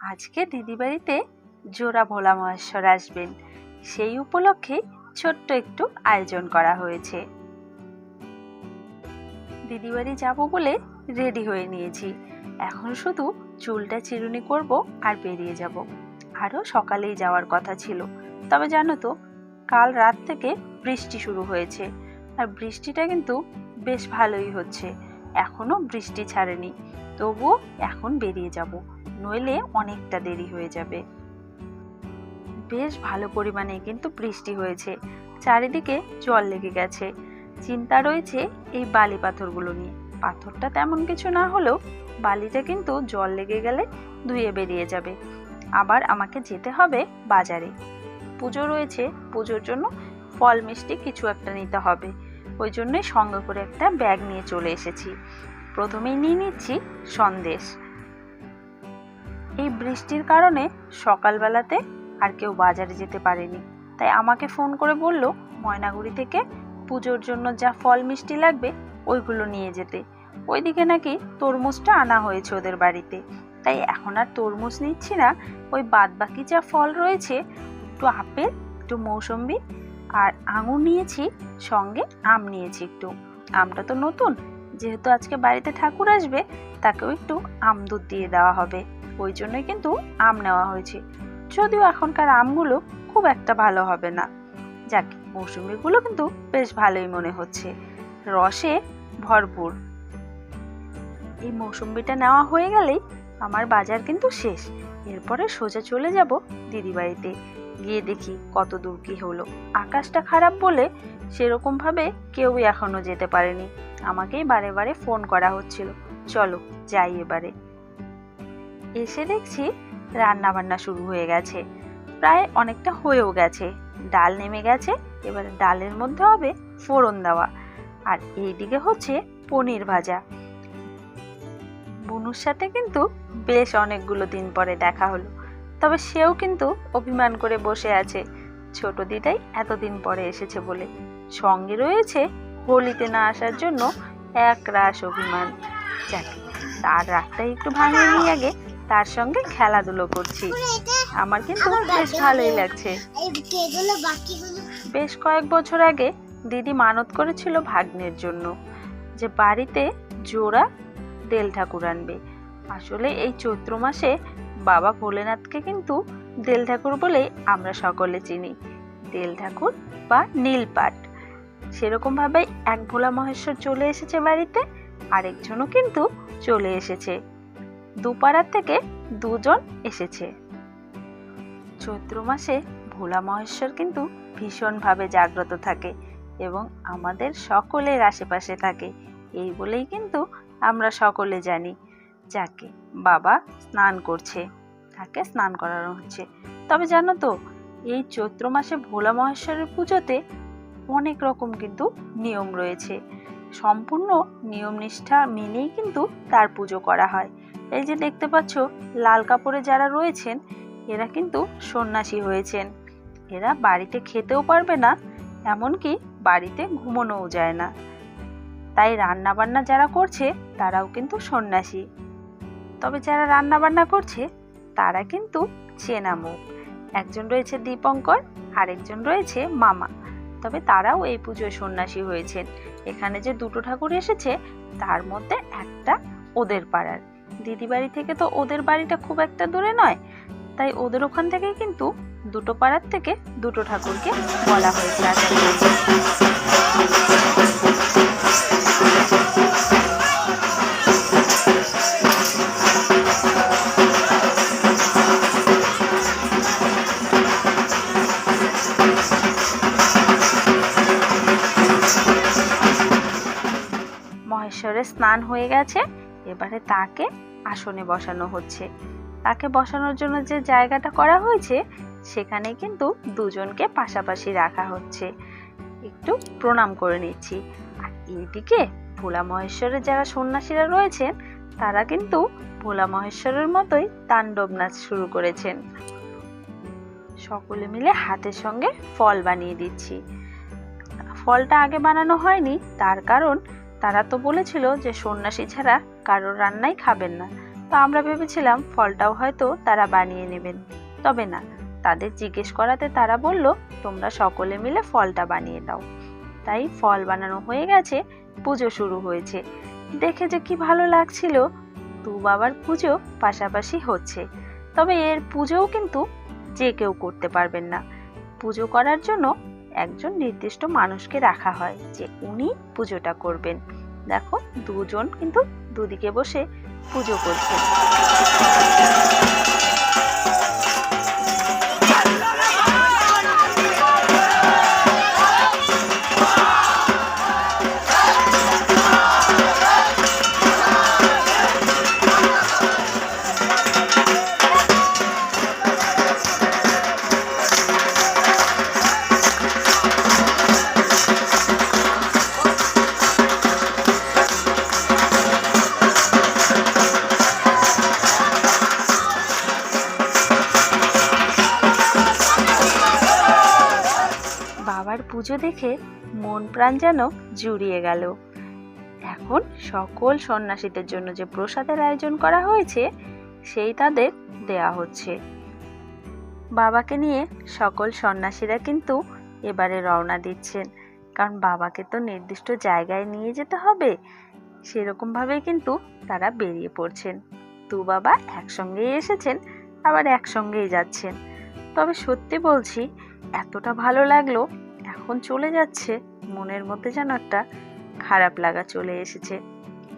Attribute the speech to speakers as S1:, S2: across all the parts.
S1: আজকে দিদি বাড়িতে জোড়া ভোলা মহেশ্বর আসবেন। সেই উপলক্ষে ছোট্ট একটু আয়োজন করা হয়েছে। দিদি বাড়ি যাব বলে রেডি হয়ে নিয়েছি। এখন শুধু চুলটা চিরুনি করব আর বেরিয়ে যাব। আরও সকালেই যাওয়ার কথা ছিল। তবে জানো তো, কাল রাত থেকে বৃষ্টি শুরু হয়েছে। আর বৃষ্টিটা কিন্তু বেশ ভালোই হচ্ছে। এখনও বৃষ্টি ছাড়েনি। তবুও এখন বেরিয়ে যাব। নইলে অনেকটা দেরি হয়ে যাবে। বেশ ভালো পরিমাণে কিন্তু বৃষ্টি হয়েছে। চারিদিকে জল লেগে গেছে। চিন্তা রয়েছে এই বালি পাথরগুলো নিয়ে। পাথরটা তেমন কিছু না হলেও বালিটা কিন্তু জল লেগে গেলে ধুয়ে বেরিয়ে যাবে। আবার আমাকে যেতে হবে বাজারে। পুজো রয়েছে, পুজোর জন্য ফল মিষ্টি কিছু একটা নিতে হবে। ওই জন্যই সঙ্গে করে একটা ব্যাগ নিয়ে চলে এসেছি। প্রথমেই নিয়ে নিচ্ছি সন্দেশ। এই বৃষ্টির কারণে সকালবেলাতে আর কেউ বাজারে যেতে পারেনি। তাই আমাকে ফোন করে বলল, ময়নাগুড়ি থেকে পুজোর জন্য যা ফল মিষ্টি লাগবে, ওইগুলো নিয়ে যেতে। ওইদিকে নাকি তরমুজটা আনা হয়েছে ওদের বাড়িতে। তাই এখন আর তরমুজ নিচ্ছি না, ওই বাদ বাকি যা ফল রয়েছে, একটু আপেল, একটু মৌসম্বি আর আঙুর নিয়েছি, সঙ্গে আম নিয়েছি একটু। আমটা তো নতুন, যেহেতু আজকে বাড়িতে ঠাকুর আসবে, তাকেও একটু আম দুধ দিয়ে দেওয়া হবে। ওই জন্যই কিন্তু আম নেওয়া হয়েছে। যদিও এখনকার আমগুলো খুব একটা ভালো হবে না। যাক, মৌসুমিগুলো কিন্তু বেশ ভালোই মনে হচ্ছে। রসে ভরপুর। এই মৌসুম্বিটা নেওয়া হয়ে গেলেই আমার বাজার কিন্তু শেষ। এরপরে সোজা চলে যাব দিদি বাড়িতে গিয়ে দেখি কত দূর কি হলো। আকাশটা খারাপ বলে সেরকম ভাবে কেউই এখনও যেতে পারেনি। আমাকেই বারে বারে ফোন করা হচ্ছিল। চলো যাই এবারে। এসে দেখছি রান্না বান্না শুরু হয়ে গেছে। প্রায় অনেকটা হয়েও গেছে। ডাল নেমে গেছে, এবার ডালের মধ্যে হবে ফোড়ন দেওয়া। আর এইদিকে হচ্ছে পনির ভাজা। বনুর সাথে কিন্তু বেশ অনেকগুলো দিন পরে দেখা হলো। তবে সেও কিন্তু অভিমান করে বসে আছে। ছোট দিদাই এতদিন পরে এসেছে বলে। সঙ্গে রয়েছে হোলিতে না আসার জন্য এক রাস অভিমান। যাক, তার রাগটাই একটু ভাঙিয়ে নিয়ে আগে। তার সঙ্গে খেলাধুলো করছি। আমার কিন্তু বেশ ভালোই লাগছে। বেশ কয়েক বছর আগে দিদি মানত করেছিল ভাগ্নের জন্য যে বাড়িতে জোড়া দেল ঠাকুর আনবে। আসলে এই চৈত্র মাসে বাবা ভোলেনাথকে কিন্তু দেল ঠাকুর বলেই আমরা সকলে চিনি। দেল ঠাকুর বা নীলপাট। সেরকমভাবে এক ভোলা মহেশ্বর চলে এসেছে বাড়িতে আরেকজনও কিন্তু চলে এসেছে। দুপাড়ার থেকে দুজন এসেছে। চৈত্র মাসে ভোলা মহেশ্বর কিন্তু ভীষণভাবে জাগ্রত থাকে এবং আমাদের সকলের আশেপাশে থাকে। এই বলেই কিন্তু আমরা সকলে জানি, যাকে বাবা স্নান করছে, তাকে স্নান করানো হচ্ছে। তবে জানো তো, এই চৈত্র মাসে ভোলা মহেশ্বরের পুজোতে অনেক রকম কিন্তু নিয়ম রয়েছে। সম্পূর্ণ নিয়ম নিষ্ঠা মেনেই কিন্তু তার পুজো করা হয়। এই যে দেখতে পাচ্ছ, লাল কাপড়ে যারা রয়েছেন, এরা কিন্তু সন্ন্যাসী হয়েছেন। এরা বাড়িতে খেতেও পারবে না, এমনকি বাড়িতে ঘুমোনোও যায় না। তাই রান্না বান্না যারা করছে, তারাও কিন্তু সন্ন্যাসী। তবে যারা রান্না বান্না করছে, তারা কিন্তু চেনা মুখ। একজন রয়েছে দীপঙ্কর, আরেকজন রয়েছে মামা। তবে তারাও এই পুজোয় সন্ন্যাসী হয়েছেন। এখানে যে দুটো ঠাকুর এসেছে, তার মধ্যে একটা ওদের পাড়ার। দিদি বাড়ি থেকে তো ওদের বাড়িটা খুব একটা দূরে নয় তাই ওদের ওখান থেকেই কিন্তু দুটো পাড়ার থেকে দুটো ঠাকুরকে বলা হয়েছে আসতে। মহেশ্বরের স্নান হয়ে গেছে এবারে তাকে আসনে বসানো হচ্ছে। তাকে বসানোর জন্য যে জায়গাটা করা হয়েছে, সেখানে কিন্তু দুজনকে পাশাপাশি রাখা হচ্ছে। একটু প্রণাম করে নিচ্ছি। আর এইদিকে ভোলা মহেশ্বরের যারা সন্ন্যাসীরা রয়েছেন, তারা কিন্তু ভোলা মহেশ্বরের মতোই তাণ্ডব নাচ শুরু করেছেন। সকলে মিলে হাতের সঙ্গে ফল বানিয়ে দিচ্ছি। ফলটা আগে বানানো হয়নি, তার কারণ তারা তো বলেছিল যে সন্ন্যাসী ছাড়া কারোর রান্নাই খাবেন না। তো আমরা ভেবেছিলাম ফলটাও হয়তো তারা বানিয়ে নেবেন। তবে না, তাদের জিজ্ঞেস করাতে তারা বলল, তোমরা সকলে মিলে ফলটা বানিয়ে দাও। তাই ফল বানানো হয়ে গেছে, পুজো শুরু হয়েছে। দেখে যে কি ভালো লাগছিল তু বাবার পুজো পাশাপাশি হচ্ছে। তবে এর পুজোও কিন্তু যে কেউ করতে পারবেন না। পুজো করার জন্য একজন নির্দিষ্ট মানুষকে রাখা হয় যে উনি পুজোটা করবেন। দেখো, দুজন কিন্তু দুদিকে বসে পুজো করছে। বাবার পুজো দেখে মন প্রাণ যেন জুড়িয়ে গেল। এখন সকল সন্ন্যাসীদের জন্য যে প্রসাদের আয়োজন করা হয়েছে, সেই তাদের দেয়া হচ্ছে। বাবাকে নিয়ে সকল সন্ন্যাসীরা কিন্তু এবারে রওনা দিচ্ছেন। কারণ বাবাকে তো নির্দিষ্ট জায়গায় নিয়ে যেতে হবে। সেরকম ভাবেই কিন্তু তারা বেরিয়ে পড়ছেন। তু বাবা একসঙ্গেই এসেছেন, আবার একসঙ্গেই যাচ্ছেন। তবে সত্যি বলছি এতটা ভালো লাগল, এখন চলে যাচ্ছে, মনের মধ্যে যেন একটা খারাপ লাগা চলে এসেছে।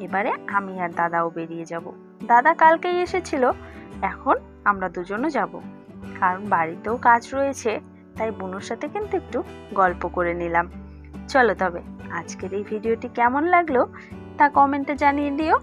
S1: এবারে আমি আর দাদাও বেরিয়ে যাব। দাদা কালকেই এসেছিল, এখন আমরা দুজনও যাব। কারণ বাড়িতেও কাজ রয়েছে, তাই বুনুর সাথে কিন্তু একটু গল্প করে নিলাম। চলো তবে, আজকের এই ভিডিওটি কেমন লাগল তা কমেন্টে জানিয়ে দিও।